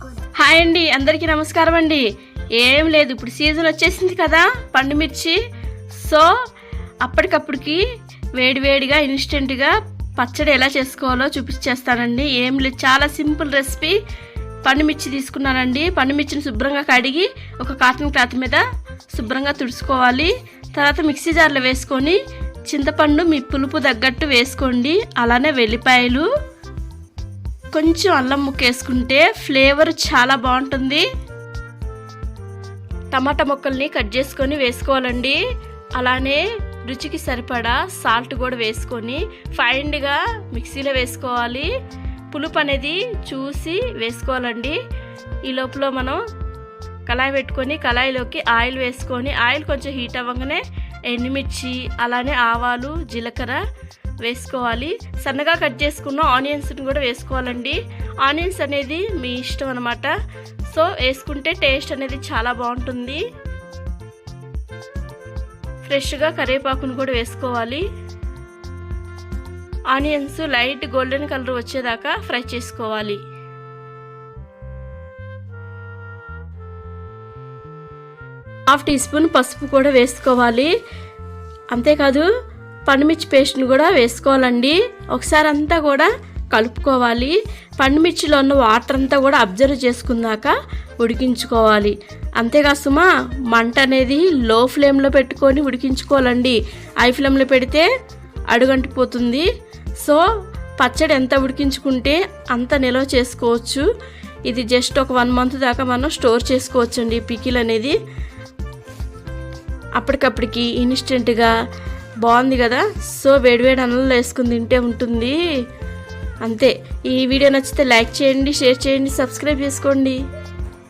Hi అండి అందరికీ నమస్కారం అండి. ఏం లేదు ఇప్పుడు సీజన్ వచ్చేసింది కదా పండుమిర్చి సో అప్పటికప్పటికి వేడివేడిగా ఇన్స్టెంట్గా పచ్చడి ఎలా చేసుకోవాలో చూపించేస్తానండి. ఏం లేదు చాలా సింపుల్ రెసిపీ. పండుమిర్చి తీసుకున్నానండి. పండుమిర్చిని శుభ్రంగా కడిగి ఒక కాటన్ క్లాత్ మీద శుభ్రంగా తుడుచుకోవాలి. తర్వాత మిక్సీ జార్లో వేసుకొని చింతపండు మీ పులుపు తగ్గట్టు వేసుకోండి. అలానే వెల్లిపాయలు కొంచెం అల్లం ముక్క వేసుకుంటే ఫ్లేవర్ చాలా బాగుంటుంది. టమాటా ముక్కల్ని కట్ చేసుకొని వేసుకోవాలండి. అలానే రుచికి సరిపడా సాల్ట్ కూడా వేసుకొని ఫైన్గా మిక్సీలో వేసుకోవాలి. పులుపు అనేది చూసి వేసుకోవాలండి. ఈ లోపల మనం కళాయి పెట్టుకొని కళాయిలోకి ఆయిల్ వేసుకొని ఆయిల్ కొంచెం హీట్ అవ్వగానే ఎండుమిర్చి అలానే ఆవాలు జీలకర్ర వేసుకోవాలి. సన్నగా కట్ చేసుకున్న ఆనియన్స్ని కూడా వేసుకోవాలండి. ఆనియన్స్ అనేది మీ ఇష్టం అనమాట సో వేసుకుంటే టేస్ట్ అనేది చాలా బాగుంటుంది. ఫ్రెష్గా కరివేపాకును కూడా వేసుకోవాలి. ఆనియన్స్ లైట్ గోల్డెన్ కలర్ వచ్చేదాకా ఫ్రై చేసుకోవాలి. హాఫ్ టీ స్పూన్ పసుపు కూడా వేసుకోవాలి. అంతేకాదు పండుమిర్చి పేస్ట్ని కూడా వేసుకోవాలండి. ఒకసారి అంతా కూడా కలుపుకోవాలి. పండుమిర్చిలో ఉన్న వాటర్ అంతా కూడా అబ్జర్వ్ చేసుకున్నాక ఉడికించుకోవాలి. అంతేకాదు సుమా మంట అనేది లో ఫ్లేమ్లో పెట్టుకొని ఉడికించుకోవాలండి. హై ఫ్లేమ్లో పెడితే అడుగంటిపోతుంది. సో పచ్చడి ఎంత ఉడికించుకుంటే అంత నిల్వ చేసుకోవచ్చు. ఇది జస్ట్ ఒక వన్ మంత్ దాకా మనం స్టోర్ చేసుకోవచ్చండి పికిల్ అనేది. అప్పటికప్పటికి ఇన్స్టెంట్గా బాగుంది కదా? సో వేడివేడి అన్నంలో వేసుకుని తింటే ఉంటుంది. అంతే. ఈ వీడియో నచ్చితే లైక్ చేయండి షేర్ చేయండి సబ్స్క్రైబ్ చేసుకోండి.